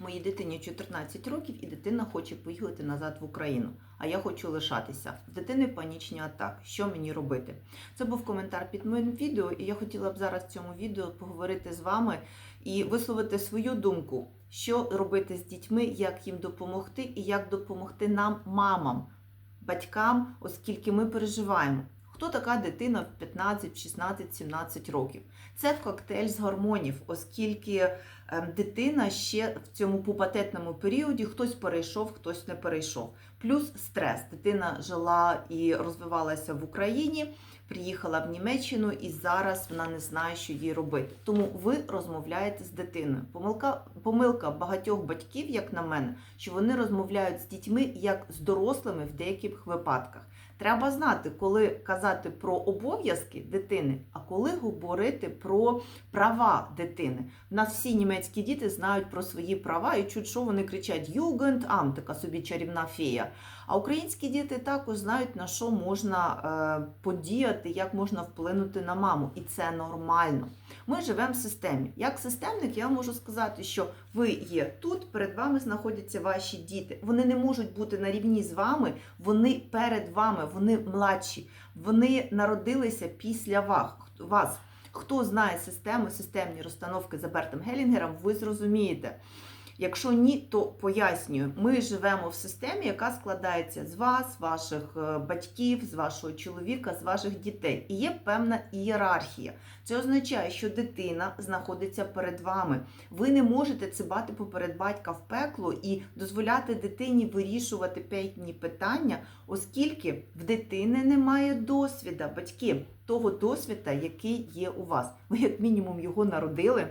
Моїй дитині 14 років, і дитина хоче поїхати назад в Україну. А я хочу лишатися. В дитини панічні атаки. Що мені робити? Це був коментар під моїм відео, і я хотіла б зараз в цьому відео поговорити з вами і висловити свою думку, що робити з дітьми, як їм допомогти, і як допомогти нам, мамам, батькам, оскільки ми переживаємо. Хто така дитина в 15, 16, 17 років? Це коктейль з гормонів, оскільки ем, дитина ще в цьому пубатетному періоді хтось перейшов, хтось не перейшов. Плюс стрес. Дитина жила і розвивалася в Україні, приїхала в Німеччину і зараз вона не знає, що їй робити. Тому ви розмовляєте з дитиною. Помилка, помилка багатьох батьків, як на мене, що вони розмовляють з дітьми як з дорослими в деяких випадках. Треба знати, коли казати про обов'язки дитини, а коли говорити про права дитини. У нас всі німецькі діти знають про свої права і чуть що вони кричать Югендам, така собі чарівна фея. А українські діти також знають, на що можна е, подіяти, як можна вплинути на маму. І це нормально. Ми живемо в системі. Як системник, я можу сказати, що ви є тут, перед вами знаходяться ваші діти. Вони не можуть бути на рівні з вами, вони перед вами, вони младші, вони народилися після вас. Хто знає систему, системні розстановки за Бертом Гелінгером, ви зрозумієте. Якщо ні, то пояснюю, ми живемо в системі, яка складається з вас, ваших е, батьків, з вашого чоловіка, з ваших дітей. І є певна ієрархія. Це означає, що дитина знаходиться перед вами. Ви не можете цибати поперед батька в пекло і дозволяти дитині вирішувати певні питання, оскільки в дитини немає досвіда, батьки того досвіда, який є у вас. Ви, як мінімум, його народили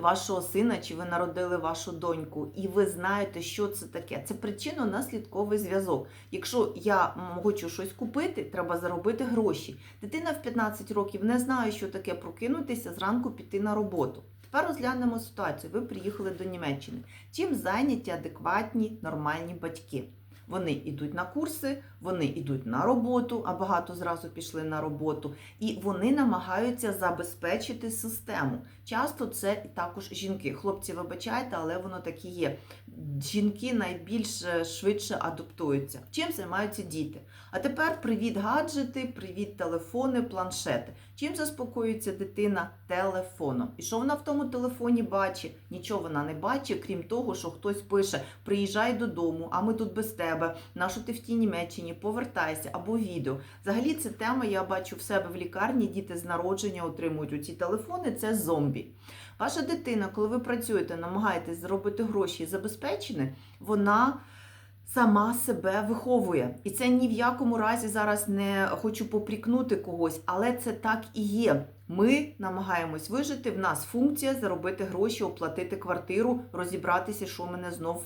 вашого сина, чи ви народили вашу доньку, і ви знаєте, що це таке. Це причинно-наслідковий зв'язок. Якщо я хочу щось купити, треба заробити гроші. Дитина в 15 років не знає, що таке прокинутися зранку піти на роботу. Тепер розглянемо ситуацію. Ви приїхали до Німеччини. Чим зайняті адекватні нормальні батьки? Вони йдуть на курси, вони йдуть на роботу, а багато зразу пішли на роботу, і вони намагаються забезпечити систему. Часто це також жінки. Хлопці, вибачайте, але воно так і є. Жінки найбільш е, швидше адаптуються. Чим займаються діти? А тепер привіт гаджети, привіт телефони, планшети. Чим заспокоюється дитина телефоном? І що вона в тому телефоні бачить? Нічого вона не бачить, крім того, що хтось пише: приїжджай додому, а ми тут без тебе. Нащо ти в тій Німеччині? Повертайся або відео. Взагалі, це тема я бачу в себе в лікарні. Діти з народження отримують у ці телефони. Це зомбі. Ваша дитина, коли ви працюєте, намагаєтесь заробити гроші і забезпечені, вона сама себе виховує. І це ні в якому разі зараз не хочу попрікнути когось, але це так і є. Ми намагаємось вижити. В нас функція заробити гроші, оплатити квартиру, розібратися, що мене знов.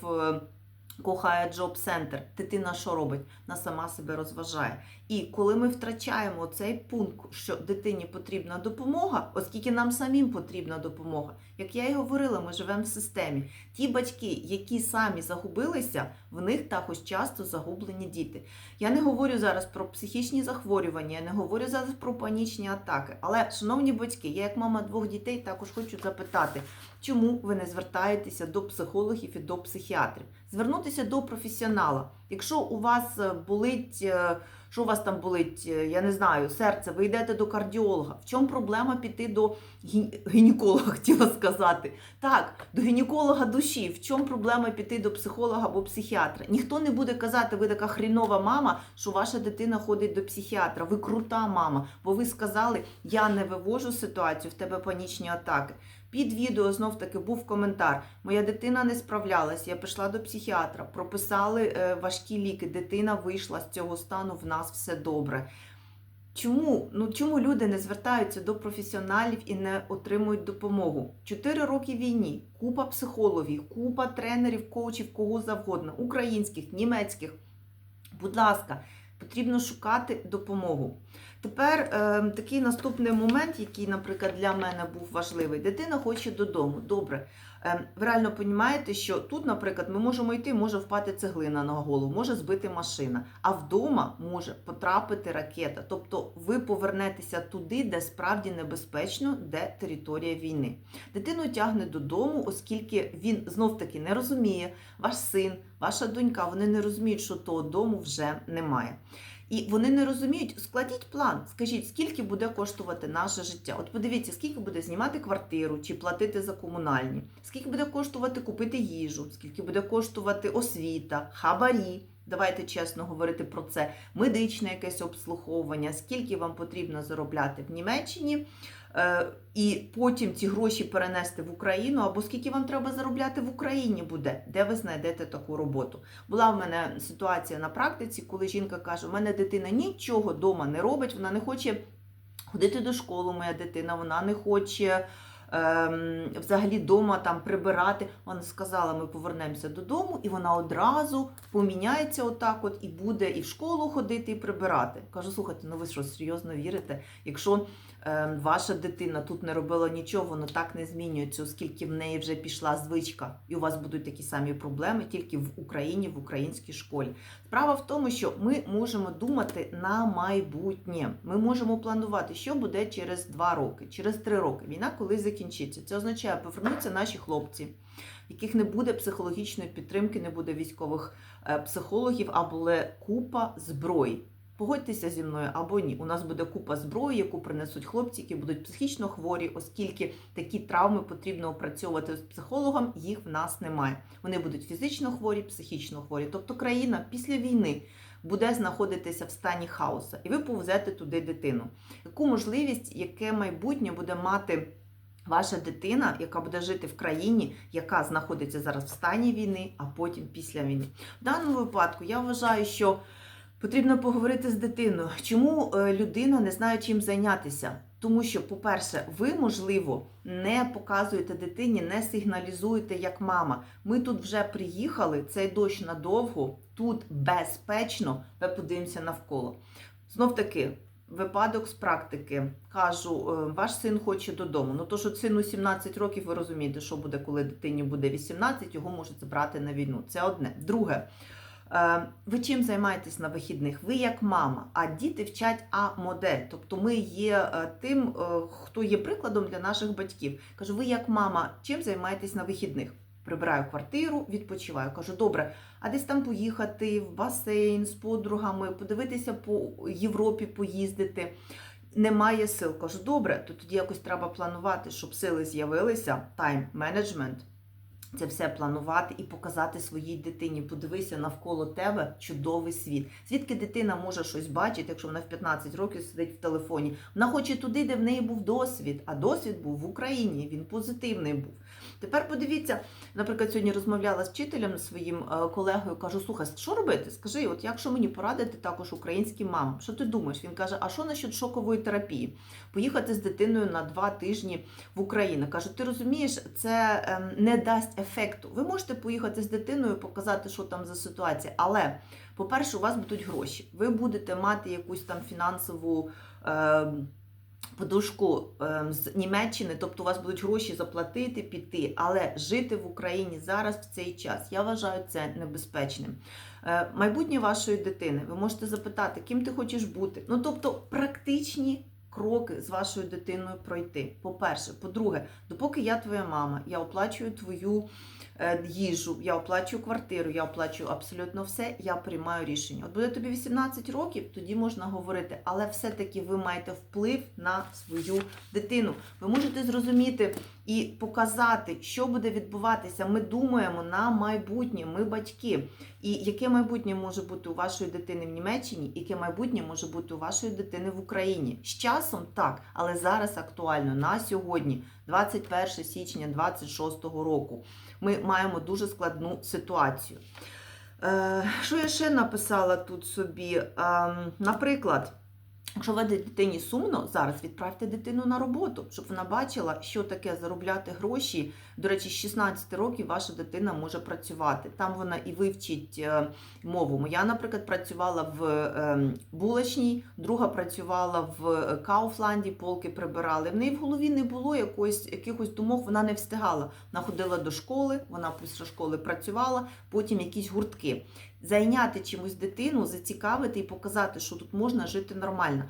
Кохає Джоб Центр. Дитина що робить? Вона сама себе розважає. І коли ми втрачаємо цей пункт, що дитині потрібна допомога, оскільки нам самим потрібна допомога, як я і говорила, ми живемо в системі. Ті батьки, які самі загубилися, в них також часто загублені діти. Я не говорю зараз про психічні захворювання, я не говорю зараз про панічні атаки. Але, шановні батьки, я як мама двох дітей також хочу запитати, чому ви не звертаєтеся до психологів і до психіатрів? Звернутися до професіонала. Якщо у вас е, болить, е, що у вас там болить, е, я не знаю, серце, ви йдете до кардіолога. В чому проблема піти до гі- гінеколога, хотіла сказати? Так, до гінеколога душі. В чому проблема піти до психолога або психіатра? Ніхто не буде казати, ви така хрінова мама, що ваша дитина ходить до психіатра. Ви крута мама, бо ви сказали, я не вивожу ситуацію, в тебе панічні атаки. Під відео знов таки був коментар. Моя дитина не справлялась, я пішла до психіатра, прописали е, важкі ліки. Дитина вийшла з цього стану, в нас все добре. Чому? Ну чому люди не звертаються до професіоналів і не отримують допомогу? Чотири роки війні, купа психологів, купа тренерів, коучів, кого завгодно, українських, німецьких. Будь ласка, потрібно шукати допомогу. Тепер е, такий наступний момент, який, наприклад, для мене був важливий. Дитина хоче додому. Добре. Ем, Ви реально розумієте, що тут, наприклад, ми можемо йти, може впати цеглина на голову, може збити машина, а вдома може потрапити ракета. Тобто ви повернетеся туди, де справді небезпечно, де територія війни. Дитину тягне додому, оскільки він знов-таки не розуміє, ваш син, ваша донька, вони не розуміють, що того дому вже немає. І вони не розуміють, складіть план, скажіть, скільки буде коштувати наше життя. От подивіться, скільки буде знімати квартиру чи платити за комунальні, скільки буде коштувати купити їжу, скільки буде коштувати освіта, хабарі. Давайте чесно говорити про це, медичне якесь обслуговування, скільки вам потрібно заробляти в Німеччині, і потім ці гроші перенести в Україну, або скільки вам треба заробляти в Україні буде, де ви знайдете таку роботу. Була в мене ситуація на практиці, коли жінка каже: у мене дитина нічого вдома не робить, вона не хоче ходити до школи, моя дитина, вона не хоче. Ем, Взагалі вдома там прибирати. Вона сказала, ми повернемося додому, і вона одразу поміняється отак, от і буде і в школу ходити, і прибирати. Кажу, слухайте, ну ви що серйозно вірите? Якщо е, ваша дитина тут не робила нічого, воно так не змінюється, оскільки в неї вже пішла звичка, і у вас будуть такі самі проблеми, тільки в Україні, в українській школі. Справа в тому, що ми можемо думати на майбутнє. Ми можемо планувати, що буде через два роки, через три роки. Війна колись закінчиться. Це означає, повернуться наші хлопці, яких не буде психологічної підтримки, не буде військових е, психологів, а буде купа зброї. Погодьтеся зі мною або ні. У нас буде купа зброї, яку принесуть хлопці, які будуть психічно хворі, оскільки такі травми потрібно опрацьовувати з психологом, їх в нас немає. Вони будуть фізично хворі, психічно хворі. Тобто країна після війни буде знаходитися в стані хаоса, і ви повезете туди дитину. Яку можливість, яке майбутнє буде мати? Ваша дитина, яка буде жити в країні, яка знаходиться зараз в стані війни, а потім після війни. В даному випадку я вважаю, що потрібно поговорити з дитиною. Чому е, людина не знає, чим зайнятися? Тому що, по-перше, ви, можливо, не показуєте дитині, не сигналізуєте як мама. Ми тут вже приїхали, цей дощ надовго, тут безпечно, ми подивимося навколо. Знов таки, випадок з практики. Кажу, е, ваш син хоче додому. Ну то, що сину 17 років, ви розумієте, що буде, коли дитині буде 18, його можуть забрати на війну. Це одне. Друге. Е, Ви чим займаєтесь на вихідних? Ви як мама, а діти вчать А-модель. Тобто ми є е, тим, хто є прикладом для наших батьків. Кажу, ви як мама, чим займаєтесь на вихідних? Прибираю квартиру, відпочиваю. Кажу, добре, а десь там поїхати в басейн з подругами, подивитися по Європі, поїздити. Немає сил. Кажу, добре, то тоді якось треба планувати, щоб сили з'явилися. Тайм-менеджмент. Це все планувати і показати своїй дитині. Подивися навколо тебе чудовий світ. Звідки дитина може щось бачити, якщо вона в 15 років сидить в телефоні? Вона хоче туди, де в неї був досвід, а досвід був в Україні. Він позитивний був. Тепер подивіться, наприклад, сьогодні розмовляла з вчителем своїм е, колегою. Кажу, слухай, що робити? Скажи, от якщо мені порадити також українським мамам, що ти думаєш? Він каже: А що насчет шокової терапії? Поїхати з дитиною на два тижні в Україну. Кажу, ти розумієш, це ем, не дасть ефекту. Ви можете поїхати з дитиною, показати, що там за ситуація, але. По-перше, у вас будуть гроші. Ви будете мати якусь там фінансову е, подушку е, з Німеччини, тобто у вас будуть гроші заплатити, піти. Але жити в Україні зараз в цей час, я вважаю це небезпечним. Е, майбутнє вашої дитини, ви можете запитати, ким ти хочеш бути. Ну, тобто, практичні. Кроки з вашою дитиною пройти. По-перше, по-друге, допоки я твоя мама, я оплачую твою їжу, я оплачую квартиру, я оплачую абсолютно все, я приймаю рішення. От буде тобі 18 років, тоді можна говорити, але все-таки ви маєте вплив на свою дитину. Ви можете зрозуміти і показати, що буде відбуватися. Ми думаємо на майбутнє, ми батьки. І яке майбутнє може бути у вашої дитини в Німеччині, яке майбутнє може бути у вашої дитини в Україні. З часом так, але зараз актуально на сьогодні, 21 січня 26 року. Ми маємо дуже складну ситуацію. Е, Що я ще написала тут собі? Ем, Наприклад, якщо ви дитині сумно, зараз відправте дитину на роботу, щоб вона бачила, що таке заробляти гроші До речі, з 16 років ваша дитина може працювати. Там вона і вивчить е, мову. Моя, наприклад, працювала в е, булочній, друга працювала в Кауфланді, полки прибирали. В неї в голові не було якоїсь, якихось думок, вона не встигала. Вона ходила до школи, вона після школи працювала, потім якісь гуртки. Зайняти чимось дитину, зацікавити і показати, що тут можна жити нормально.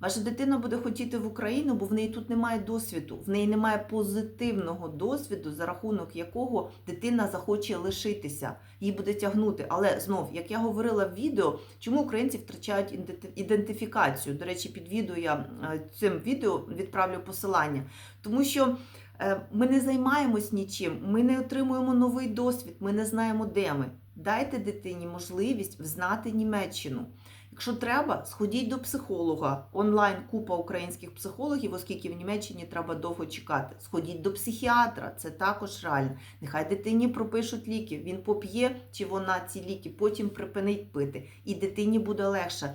Ваша дитина буде хотіти в Україну, бо в неї тут немає досвіду, в неї немає позитивного досвіду, за рахунок якого дитина захоче лишитися, її буде тягнути. Але знов, як я говорила в відео, чому українці втрачають ідентифікацію? До речі, під відео я е, цим відео відправлю посилання, тому що. е, Ми не займаємось нічим, ми не отримуємо новий досвід, ми не знаємо, де ми. Дайте дитині можливість взнати Німеччину. Якщо треба, сходіть до психолога. Онлайн купа українських психологів, оскільки в Німеччині треба довго чекати. Сходіть до психіатра, це також реально. Нехай дитині пропишуть ліки. Він поп'є чи вона ці ліки, потім припинить пити, і дитині буде легше.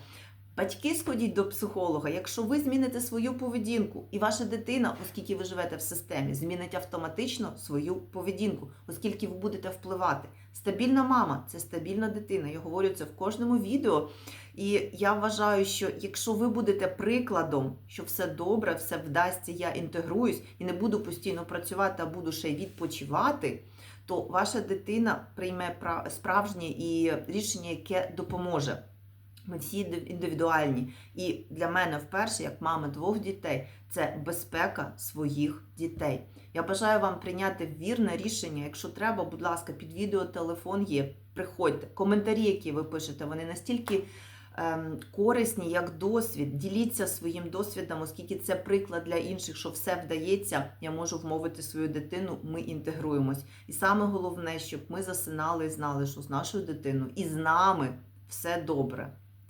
Батьки сходіть до психолога, якщо ви зміните свою поведінку, і ваша дитина, оскільки ви живете в системі, змінить автоматично свою поведінку, оскільки ви будете впливати. Стабільна мама це стабільна дитина. Я говорю це в кожному відео. І я вважаю, що якщо ви будете прикладом, що все добре, все вдасться, я інтегруюсь і не буду постійно працювати, а буду ще й відпочивати, то ваша дитина прийме справжнє і рішення, яке допоможе. Ми всі індивідуальні. І для мене вперше, як мами двох дітей, це безпека своїх дітей. Я бажаю вам прийняти вірне рішення. Якщо треба, будь ласка, під відео телефон є. Приходьте. Коментарі, які ви пишете, вони настільки ем, корисні, як досвід. Діліться своїм досвідом, оскільки це приклад для інших, що все вдається. Я можу вмовити свою дитину, ми інтегруємось. І саме головне, щоб ми засинали і знали, що з нашою дитиною і з нами все добре.